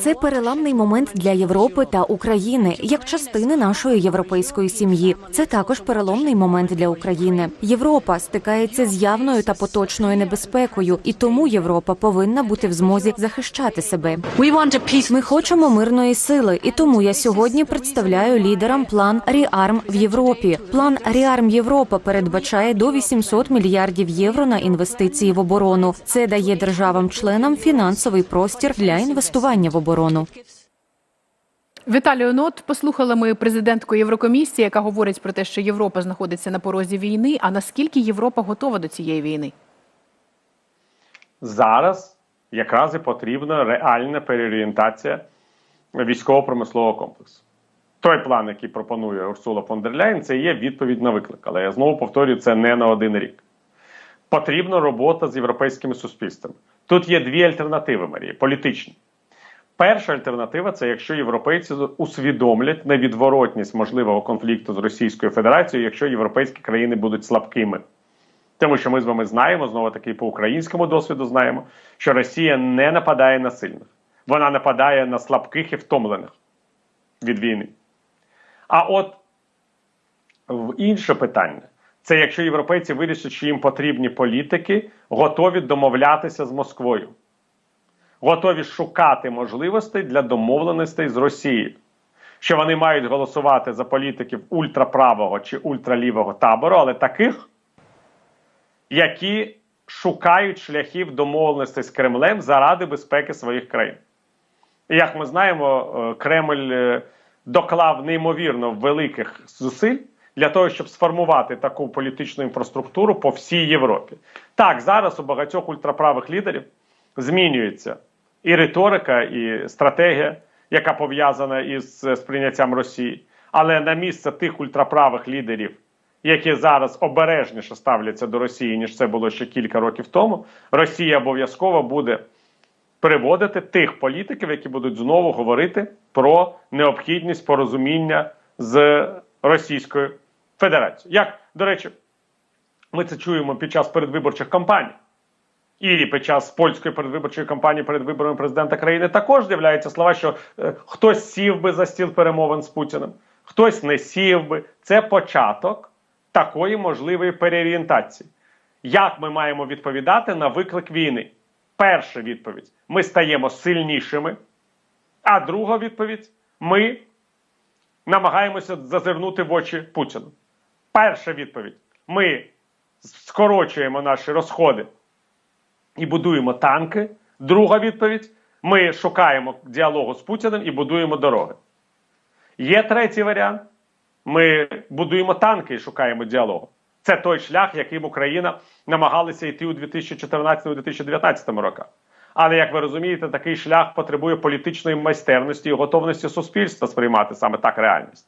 Це переламний момент для Європи та України як частини нашої європейської сім'ї. Це також переломний момент для України. Європа стикається з явною та поточною небезпекою, і тому Європа повинна бути в змозі захищати себе. Ми хочемо мирної сили, і тому я сьогодні представляю лідерам план Ріарм в Європі. План Ріарм Європа передбачає до 800 мільярдів євро на інвестиції в оборону. Це дає державам-членам фінансовий простір для інвестування в оборону. Віталію, ну от послухали ми президентку Єврокомісії, яка говорить про те, що Європа знаходиться на порозі війни. А наскільки Європа готова до цієї війни? Зараз якраз і потрібна реальна переорієнтація військово-промислового комплексу. Той план, який пропонує Урсула фон дер Ляйн, це є відповідь на виклик. Але я знову повторюю, це не на один рік. Потрібна робота з європейськими суспільствами. Тут є дві альтернативи, Марія, політичні. Перша альтернатива це якщо європейці усвідомлять невідворотність можливого конфлікту з Російською Федерацією, якщо європейські країни будуть слабкими. Тому що ми з вами знаємо, знову таки по українському досвіду знаємо, що Росія не нападає на сильних, вона нападає на слабких і втомлених від війни. А от в інше питання це якщо європейці вирішать, що їм потрібні політики, готові домовлятися з Москвою, готові шукати можливостей для домовленостей з Росією. Що вони мають голосувати за політиків ультраправого чи ультралівого табору, але таких, які шукають шляхів домовленостей з Кремлем заради безпеки своїх країн. І як ми знаємо, е, Кремль е, доклав неймовірно великих зусиль для того, щоб сформувати таку політичну інфраструктуру по всій Європі. Так, зараз у багатьох ультраправих лідерів змінюється і риторика, і стратегія, яка пов'язана із е, сприйняттям Росії. Але на місце тих ультраправих лідерів, які зараз обережніше ставляться до Росії, ніж це було ще кілька років тому, Росія обов'язково буде приводити тих політиків, які будуть знову говорити про необхідність порозуміння з Російською Федерацією. Як, до речі, ми це чуємо під час передвиборчих кампаній. І під час польської передвиборчої кампанії перед виборами президента країни також з'являються слова, що е, хтось сів би за стіл перемовин з Путіним, хтось не сів би. Це початок такої можливої переорієнтації. Як ми маємо відповідати на виклик війни? Перша відповідь: ми стаємо сильнішими. А друга відповідь ми намагаємося зазирнути в очі Путіну. Перша відповідь: ми скорочуємо наші розходи і будуємо танки. Друга відповідь: ми шукаємо діалогу з Путіним і будуємо дороги. Є третій варіант: ми будуємо танки і шукаємо діалогу. Це той шлях, яким Україна намагалася йти у 2014-2019 роках. Але як ви розумієте, такий шлях потребує політичної майстерності і готовності суспільства сприймати саме так реальність.